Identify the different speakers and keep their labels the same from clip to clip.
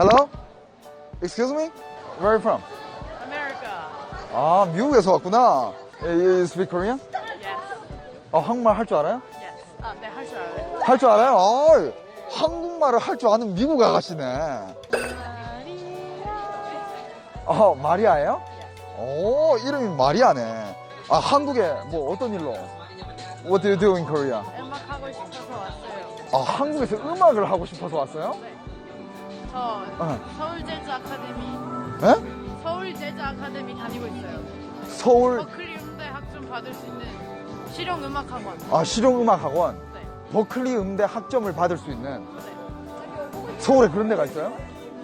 Speaker 1: Hello? Excuse me? Where are you from?
Speaker 2: America.
Speaker 1: 아, 미국에서 왔구나. You speak Korean?
Speaker 2: Yes.
Speaker 1: 어, 한국말 할 줄 알아요?
Speaker 2: Yes. 아, 네, 할 줄 알아요.
Speaker 1: 할 줄 알아요? 어, 한국말을 할 줄 아는 미국 아가씨네. 어, 마리아예요? 오, 이름이 마리아네. 아, 한국에 뭐 어떤 일로? What do you do in Korea?
Speaker 2: 음악 하고 싶어서 왔어요.
Speaker 1: 아, 한국에서 음악을 하고 싶어서 왔어요?
Speaker 2: 저
Speaker 1: 어.
Speaker 2: 서울 재즈 아카데미,
Speaker 1: 에?
Speaker 2: 서울 재즈 아카데미 다니고 있어요.
Speaker 1: 서울,
Speaker 2: 버클리 음대 학점 받을 수 있는 실용 음악 학원.
Speaker 1: 아, 실용음악학원.
Speaker 2: 네.
Speaker 1: 버클리 음대 학점을 받을 수 있는
Speaker 2: 네.
Speaker 1: 서울에 그런 데가 있어요?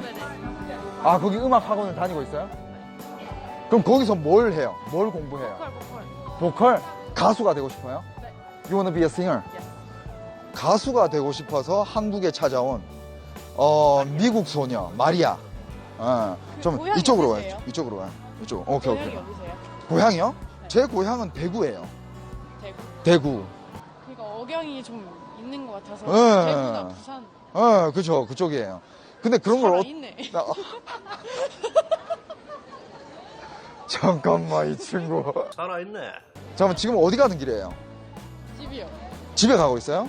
Speaker 2: 네네.
Speaker 1: 아, 거기 음악학원을 다니고 있어요? 그럼 거기서 뭘 해요? 뭘 공부해요?
Speaker 2: 보컬, 보컬.
Speaker 1: 보컬? 가수가 되고 싶어요?
Speaker 2: 네.
Speaker 1: You wanna be a singer?
Speaker 2: Yes.
Speaker 1: 가수가 되고 싶어서 한국에 찾아온 어, 미국 소녀 마리아. 어, 좀
Speaker 2: 고향이
Speaker 1: 이쪽으로 와요.
Speaker 2: 어디세요?
Speaker 1: 이쪽으로 와요. 이쪽. 오케이
Speaker 2: 고향이
Speaker 1: 오케이.
Speaker 2: 어디세요?
Speaker 1: 고향이요? 제 고향은 대구예요.
Speaker 2: 대구.
Speaker 1: 대구.
Speaker 2: 그러니까 억양이 좀 있는 것 같아서
Speaker 1: 네.
Speaker 2: 대구나 부산
Speaker 1: 어, 그죠. 그쪽이에요. 근데 그런 걸 어,
Speaker 2: 살아있네.
Speaker 1: 나- 잠깐만 이 친구.
Speaker 3: 살아있네.
Speaker 1: 잠깐만 지금 어디 가는 길이에요?
Speaker 2: 집이요.
Speaker 1: 집에 가고 있어요?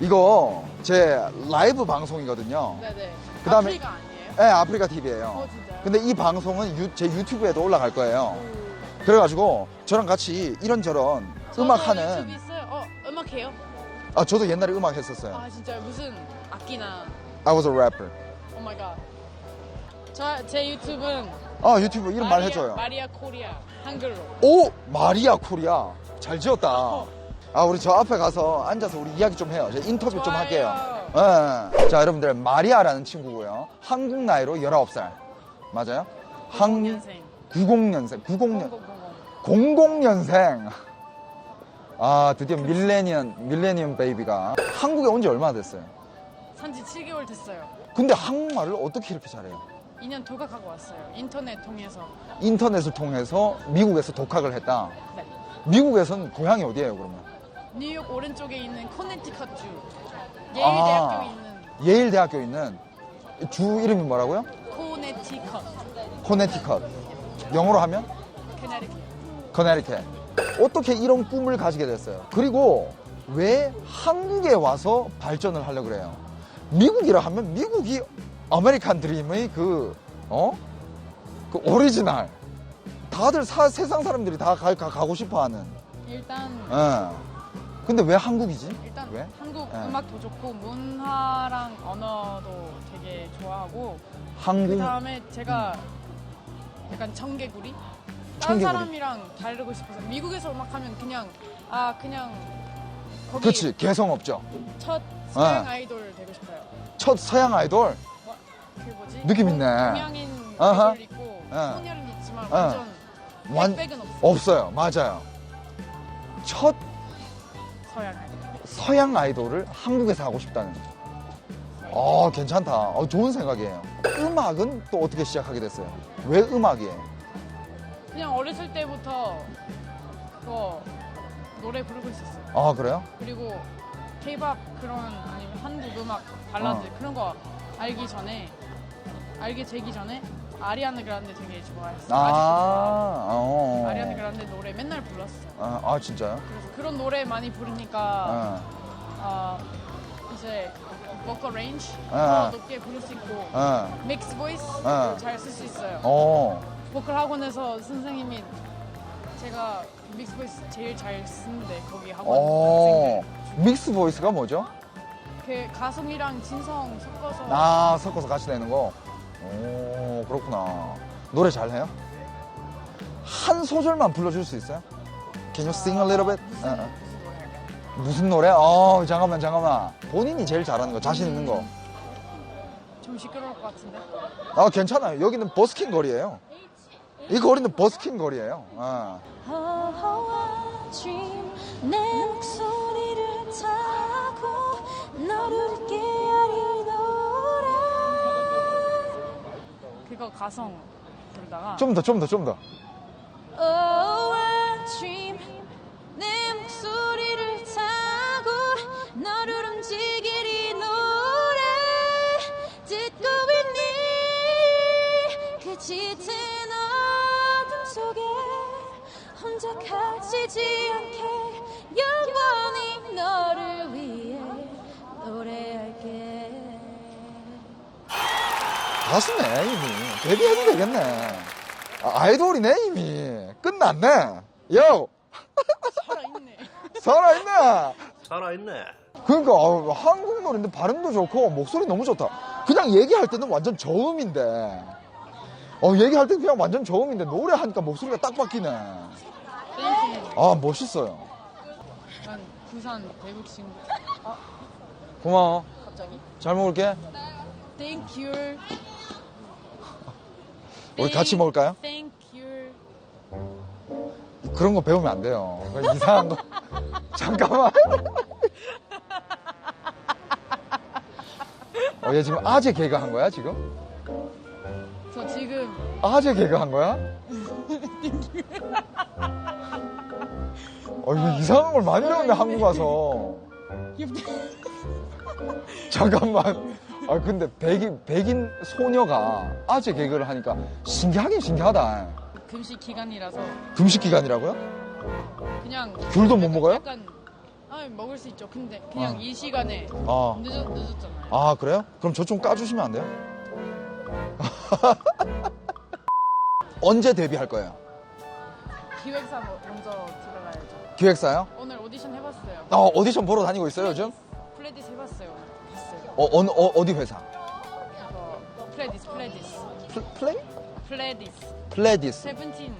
Speaker 1: 이거 제 라이브 방송이거든요.
Speaker 2: 네네.
Speaker 1: 그다음에-
Speaker 2: 아프리카 아니에요?
Speaker 1: 네, 아프리카 TV예요.
Speaker 2: 어 진짜요?
Speaker 1: 근데 이 방송은 유- 제 유튜브에도 올라갈 거예요.
Speaker 2: 오.
Speaker 1: 그래가지고 저랑 같이 이런저런 음악하는
Speaker 2: 유튜브 있어요? 어 음악해요?
Speaker 1: 아 저도 옛날에 음악 했었어요.
Speaker 2: 아 진짜요? 무슨 악기나
Speaker 1: I was a rapper.
Speaker 2: 오 마이 갓. 저 제 유튜브는
Speaker 1: 아 유튜브 이름
Speaker 2: 마리아,
Speaker 1: 말해줘요.
Speaker 2: 마리아 코리아 한글로.
Speaker 1: 오 마리아 코리아 잘 지었다. 아 우리 저 앞에 가서 앉아서 우리 이야기 좀 해요. 인터뷰 좀
Speaker 2: 좋아요.
Speaker 1: 할게요. 예. 자 여러분들 마리아라는 친구고요. 한국 나이로 19살 맞아요? 한
Speaker 2: 90년생.
Speaker 1: 90년생 90년
Speaker 2: 0000.
Speaker 1: 00년생. 아 드디어 밀레니엄 밀레니엄 베이비가 한국에 온 지 얼마나 됐어요?
Speaker 2: 산지 7개월 됐어요.
Speaker 1: 근데 한국말을 어떻게 이렇게 잘해요?
Speaker 2: 2년 도각하고 왔어요. 인터넷 통해서.
Speaker 1: 인터넷을 통해서 미국에서 독학을 했다.
Speaker 2: 네.
Speaker 1: 미국에서는 고향이 어디예요, 그러면?
Speaker 2: 뉴욕 오른쪽에 있는 코네티컷주.
Speaker 1: 아.
Speaker 2: 예일 대학교 있는
Speaker 1: 예일 대학교 있는 주 이름이 뭐라고요?
Speaker 2: 코네티컷.
Speaker 1: 코네티컷. 영어로 하면
Speaker 2: 캐나리키.
Speaker 1: 커네리켓. 어떻게 이런 꿈을 가지게 됐어요? 그리고 왜 한국에 와서 발전을 하려고 그래요? 미국이라 하면 미국이 아메리칸 드림의 그, 어? 그 오리지널. 다들 사- 세상 사람들이 다 가, 고 싶어 하는.
Speaker 2: 일단
Speaker 1: 예. 근데 왜 한국이지?
Speaker 2: 일단
Speaker 1: 왜?
Speaker 2: 한국
Speaker 1: 네.
Speaker 2: 음악도 좋고 문화랑 언어도 되게 좋아하고
Speaker 1: 한국.
Speaker 2: 그 다음에 제가 약간 청개구리? 다른
Speaker 1: 청개구리.
Speaker 2: 사람이랑 다르고 싶어서 미국에서 음악하면 그냥 아 그냥 거기
Speaker 1: 그치, 개성 없죠.
Speaker 2: 첫 서양
Speaker 1: 네.
Speaker 2: 아이돌 되고 싶어요.
Speaker 1: 첫 서양 아이돌.
Speaker 2: 뭐, 그 뭐지?
Speaker 1: 느낌 있네.
Speaker 2: 동양인
Speaker 1: 아하.
Speaker 2: 아이돌 있고
Speaker 1: 네.
Speaker 2: 소녀는 있지만
Speaker 1: 네.
Speaker 2: 완전
Speaker 1: 완-
Speaker 2: 백백은 없어.
Speaker 1: 없어요. 맞아요. 첫
Speaker 2: 서양 아이돌.
Speaker 1: 서양 아이돌을 한국에서 하고 싶다는. 어, 괜찮다. 어, 좋은 생각이에요. 음악은 또 어떻게 시작하게 됐어요? 왜 음악이에요?
Speaker 2: 그냥 어렸을 때부터 그거 노래 부르고 있었어요.
Speaker 1: 아, 그래요?
Speaker 2: 그리고 K-pop 그런 아니면 한국 음악 발라드
Speaker 1: 어.
Speaker 2: 그런 거 알기 전에 알게 되기 전에 아리아나 그란데 되게 좋아했어요.
Speaker 1: 아, 어.
Speaker 2: 좋아해요. 아리아나 그란데 노래 맨날 불렀어요.
Speaker 1: 아, 아, 진짜요?
Speaker 2: 그래서 그런 노래 많이 부르니까
Speaker 1: 아,
Speaker 2: 어, 이제 보컬 레인지
Speaker 1: 아.
Speaker 2: 더 높게 부를 수 있고
Speaker 1: 아,
Speaker 2: 믹스 보이스
Speaker 1: 아.
Speaker 2: 잘 쓸 수 있어요.
Speaker 1: 어.
Speaker 2: 보컬 학원에서 선생님이 제가 믹스 보이스 제일 잘 쓰는데 거기 학원
Speaker 1: 어.
Speaker 2: 학생들
Speaker 1: 믹스 보이스가 뭐죠?
Speaker 2: 그 가성이랑 진성 섞어서
Speaker 1: 아, 섞어서 같이 내는 거? 오, 그렇구나. 노래 잘해요? 한 소절만 불러줄 수 있어요? Can you sing a little bit?
Speaker 2: 무슨,
Speaker 1: 어, 어.
Speaker 2: 무슨 노래 할까요?
Speaker 1: 무슨 노래? 어, 잠깐만, 잠깐만. 본인이 제일 잘하는 거, 자신 있는 거.
Speaker 2: 좀 시끄러울 것 같은데
Speaker 1: 아, 괜찮아요. 여기는 버스킹 거리예요. 이 거리는 버스킹 거리예요. 아.
Speaker 4: 허허한 dream 내 목소리를 타고 너를 듣
Speaker 2: 가성 부르다가
Speaker 1: 좀 더, 좀 더, 좀 더.
Speaker 4: Oh, 아침 내 목소리를 타고 너를 움직일 이 노래 듣고 있니 그 짙은 어둠 속에 혼자 갇히지 않게 영원히 너
Speaker 1: 가수네 이미 데뷔해도 되겠네 아, 아이돌이네 이미 끝났네 요
Speaker 2: 살아있네.
Speaker 1: 살아있네
Speaker 3: 살아있네.
Speaker 1: 그러니까 아우, 한국 노래인데 발음도 좋고 목소리 너무 좋다 그냥 얘기할 때는 완전 저음인데 어 얘기할 때는 그냥 완전 저음인데 노래하니까 목소리가 딱 바뀌네. 아 멋있어요
Speaker 2: 난 부산 대구 친구.
Speaker 1: 고마워
Speaker 2: 갑자기.
Speaker 1: 잘 먹을게
Speaker 2: 땡큐.
Speaker 1: 우리 같이 먹을까요? 그런 거 배우면 안 돼요 그거 이상한 거 잠깐만 어, 얘 지금 아재 개그 한 거야 지금?
Speaker 2: 저 지금
Speaker 1: 아재 개그 한 거야? 어, 이거 이상한 걸 많이 배웠네, 한국 와서. 잠깐만. 아, 근데 백인, 백인 소녀가 아재 개그를 하니까 신기하긴 신기하다.
Speaker 2: 금식 기간이라서
Speaker 1: 금식 기간이라고요?
Speaker 2: 그냥
Speaker 1: 귤도 못 먹어요?
Speaker 2: 약간 아 먹을 수 있죠. 근데 그냥
Speaker 1: 어.
Speaker 2: 이 시간에
Speaker 1: 아,
Speaker 2: 늦었, 늦었잖아요.
Speaker 1: 아, 그래요? 그럼 저 좀 까주시면 안 돼요? 언제 데뷔할 거예요?
Speaker 2: 기획사 뭐- 먼저 들어가야죠.
Speaker 1: 기획사요?
Speaker 2: 오늘 오디션 해봤어요.
Speaker 1: 어, 오디션 보러 다니고 있어요, 요즘?
Speaker 2: 플레디스 어,
Speaker 1: 어느, 어, 어디 회사?
Speaker 2: 이거 플레디스 플레디스
Speaker 1: 플, 플레이?
Speaker 2: 플레디스
Speaker 1: 플레디스.
Speaker 2: 세븐틴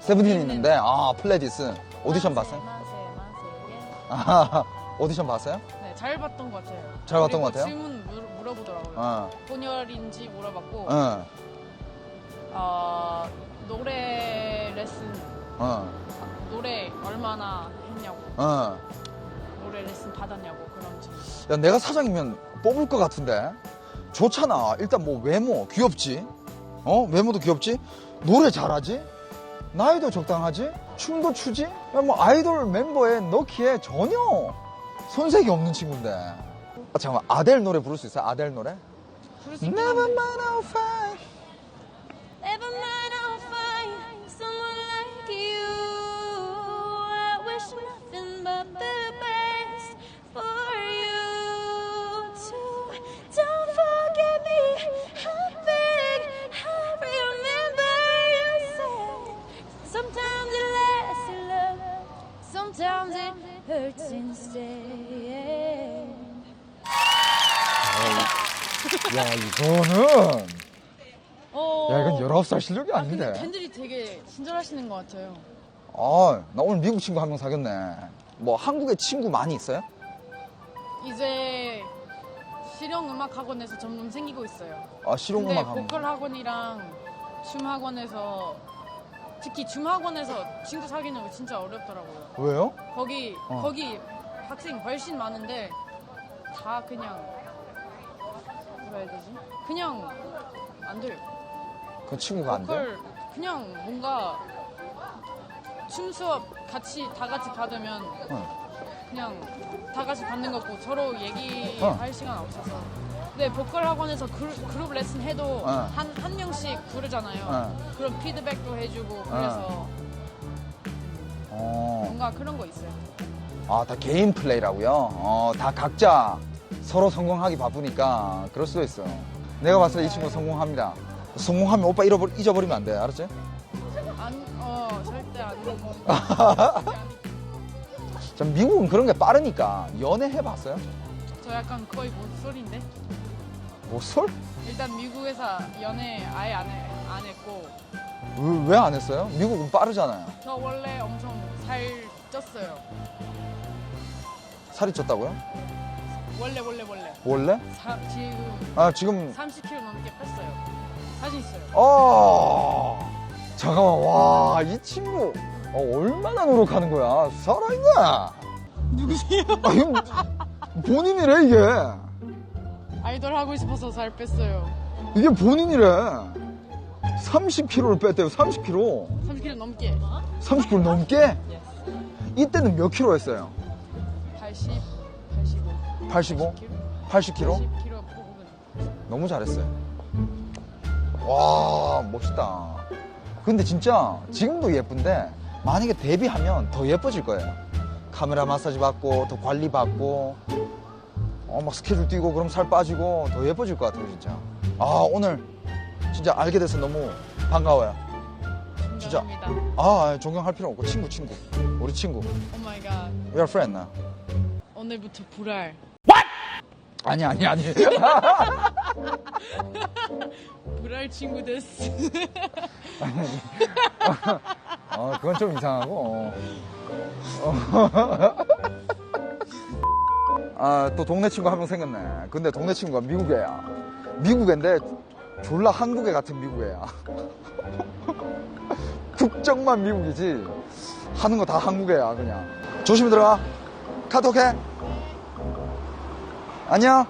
Speaker 1: 세븐틴 있는데, 아, 플레디스. 오디션 봤어요?
Speaker 2: 만세 만세 예.
Speaker 1: 아, 오디션 봤어요?
Speaker 2: 네, 잘 봤던 것 같아요.
Speaker 1: 잘 봤던 것
Speaker 2: 그리고
Speaker 1: 같아요?
Speaker 2: 질문 물, 물어보더라고요.
Speaker 1: 어,
Speaker 2: 혼혈인지 물어봤고
Speaker 1: 어,
Speaker 2: 어, 노래 레슨
Speaker 1: 어,
Speaker 2: 노래 얼마나 했냐고
Speaker 1: 어.
Speaker 2: 노래 레슨 받았냐고 그런 질문.
Speaker 1: 야, 내가 사장이면 뽑을 것 같은데? 좋잖아. 일단 뭐 외모, 귀엽지? 어? 외모도 귀엽지? 노래 잘하지? 나이도 적당하지? 춤도 추지? 야, 뭐 아이돌 멤버에 넣기에 전혀 손색이 없는 친구인데. 아, 잠깐만, 아델 노래 부를 수 있어요? 아델 노래?
Speaker 2: 부를 수 한데.
Speaker 4: Hurts instead.
Speaker 1: 야, 이거는.
Speaker 2: 어,
Speaker 1: 야, 이건 19살 실력이
Speaker 2: 아, 근데
Speaker 1: 아닌데.
Speaker 2: 팬들이 되게 친절하시는 것 같아요.
Speaker 1: 아, 나 오늘 미국 친구 한 명 사귀었네. 뭐 한국에 친구 많이 있어요?
Speaker 2: 이제 실용 음악 학원에서 점점 생기고 있어요.
Speaker 1: 아,
Speaker 2: 근데
Speaker 1: 실용음악 하는
Speaker 2: 보컬 학원이랑 춤 학원에서 특히 춤 학원에서 친구 사귀는 거 진짜 어렵더라고요.
Speaker 1: 왜요?
Speaker 2: 거기
Speaker 1: 어.
Speaker 2: 거기 학생 훨씬 많은데 다 그냥 뭐라 해야 되지? 그냥 안 돼요.
Speaker 1: 그 친구가 안 돼?
Speaker 2: 보컬 그냥 뭔가 춤 수업 같이 다 같이 받으면
Speaker 1: 어.
Speaker 2: 그냥 다 같이 받는 거고 서로 얘기할
Speaker 1: 어.
Speaker 2: 시간 없어서. 근데 보컬 학원에서 그룹, 그룹 레슨 해도
Speaker 1: 어.
Speaker 2: 한, 한 명씩 부르잖아요.
Speaker 1: 어.
Speaker 2: 그럼 피드백도 해주고 그래서
Speaker 1: 어.
Speaker 2: 뭔가 그런 거 있어요.
Speaker 1: 아, 다 개인 플레이라고요? 어, 다 각자 서로 성공하기 바쁘니까 그럴 수도 있어. 내가 봤을 때 이 친구 성공합니다. 성공하면 오빠 잃어버, 잊어버리면 안 돼. 알았지?
Speaker 2: 안, 어, 절대 안 돼.
Speaker 1: 자, 미국은 그런 게 빠르니까 연애 해봤어요?
Speaker 2: 저 약간 거의 모쏠인데?
Speaker 1: 뭐 술?
Speaker 2: 일단 미국에서 연애 아예 안, 해, 안 했고
Speaker 1: 왜 안 했어요? 미국은 빠르잖아요.
Speaker 2: 저 원래 엄청 살 쪘어요.
Speaker 1: 살이 쪘다고요?
Speaker 2: 원래 원래 원래.
Speaker 1: 원래?
Speaker 2: 사, 지금
Speaker 1: 아, 지금
Speaker 2: 30kg 넘게 뺐어요. 사진 있어요.
Speaker 1: 어 잠깐만 와 이 친구 어, 얼마나 노력하는 거야 살아있나
Speaker 2: 누구세요?
Speaker 1: 아, 이거 본인이래 이게
Speaker 2: 아이돌 하고 싶어서 살 뺐어요.
Speaker 1: 이게 본인이래 30kg를 뺐대요 30kg
Speaker 2: 30kg 넘게.
Speaker 1: 30kg 넘게. 이때는 몇 킬로 했어요
Speaker 2: 80, 85.
Speaker 1: 85
Speaker 2: 80kg?
Speaker 1: 80kg
Speaker 2: 80kg 부분.
Speaker 1: 너무 잘했어요 와, 멋있다. 근데 진짜 지금도 예쁜데 만약에 데뷔하면 더 예뻐질 거예요. 카메라 마사지 받고 더 관리 받고 어, 막 스케줄 뛰고 그럼 살 빠지고 더 예뻐질 것 같아요, 진짜. 아, 오늘 진짜 알게 돼서 너무 반가워요. 진짜. 아, 존경할 필요 없고 친구, 친구. 우리 친구.
Speaker 2: 오 마이 갓.
Speaker 1: We are friend now.
Speaker 2: 오늘부터 불알.
Speaker 1: 아니, 아니, 아니.
Speaker 2: 불알 친구 됐어.
Speaker 1: 어, 그건 좀 이상하고. 어. 아, 또 동네 친구 한 명 생겼네. 근데 동네 친구가 미국 애야. 미국 애인데 졸라 한국애 같은 미국 애야. 국적만 미국이지. 하는 거 다 한국 애야, 그냥. 조심히 들어가. 카톡해. 안녕.